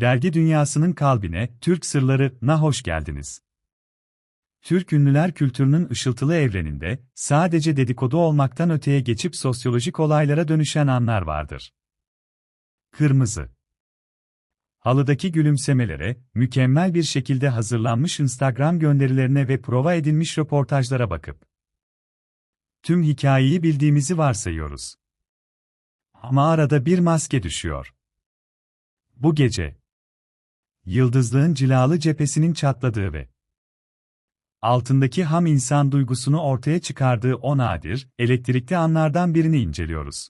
Dergi dünyasının kalbine, Türk sırlarına hoş geldiniz. Türk ünlüler kültürünün ışıltılı evreninde, sadece dedikodu olmaktan öteye geçip sosyolojik olaylara dönüşen anlar vardır. Kırmızı Halıdaki gülümsemelere, mükemmel bir şekilde hazırlanmış Instagram gönderilerine ve prova edilmiş röportajlara bakıp tüm hikayeyi bildiğimizi varsayıyoruz. Ama arada bir maske düşüyor. Bu gece yıldızlığın cilalı cephesinin çatladığı ve altındaki ham insan duygusunu ortaya çıkardığı o nadir, elektrikli anlardan birini inceliyoruz.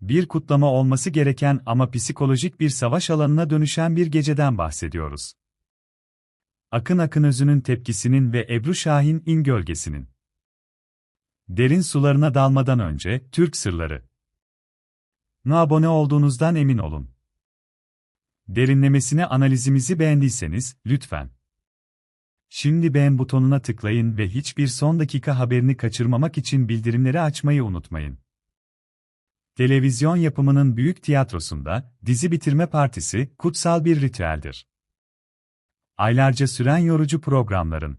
Bir kutlama olması gereken ama psikolojik bir savaş alanına dönüşen bir geceden bahsediyoruz. Akın Akın Özü'nün tepkisinin ve Ebru Şahin in gölgesinin derin sularına dalmadan önce Türk sırları. abone olduğunuzdan emin olun. Derinlemesine analizimizi beğendiyseniz, lütfen. Şimdi beğen butonuna tıklayın ve hiçbir son dakika haberini kaçırmamak için bildirimleri açmayı unutmayın. Televizyon yapımının büyük tiyatrosunda, dizi bitirme partisi, kutsal bir ritüeldir. Aylarca süren yorucu programların,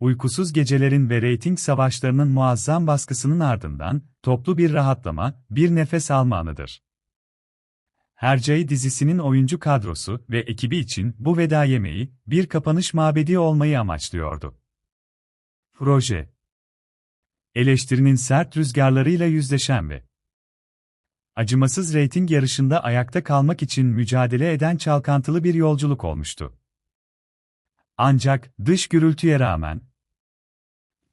uykusuz gecelerin ve reyting savaşlarının muazzam baskısının ardından, toplu bir rahatlama, bir nefes alma anıdır. Hercai dizisinin oyuncu kadrosu ve ekibi için bu veda yemeği, bir kapanış mabedi olmayı amaçlıyordu. Proje Eleştirinin sert rüzgarlarıyla yüzleşen ve acımasız reyting yarışında ayakta kalmak için mücadele eden çalkantılı bir yolculuk olmuştu. Ancak, dış gürültüye rağmen,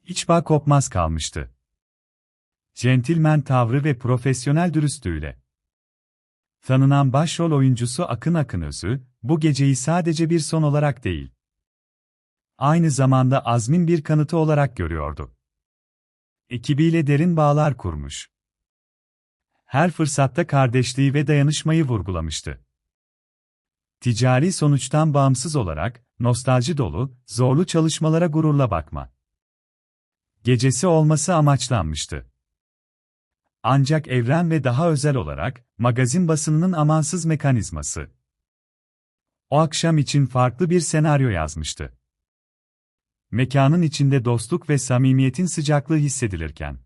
iç bağ kopmaz kalmıştı. Centilmen tavrı ve profesyonel dürüstlüğüyle, Tanınan başrol oyuncusu Akın Akın Özü, bu geceyi sadece bir son olarak değil, aynı zamanda azmin bir kanıtı olarak görüyordu. Ekibiyle derin bağlar kurmuş. Her fırsatta kardeşliği ve dayanışmayı vurgulamıştı. Ticari sonuçtan bağımsız olarak, nostalji dolu, zorlu çalışmalara gururla bakma. Gecesi olması amaçlanmıştı. Ancak evren ve daha özel olarak, magazin basınının amansız mekanizması. O akşam için farklı bir senaryo yazmıştı. Mekanın içinde dostluk ve samimiyetin sıcaklığı hissedilirken,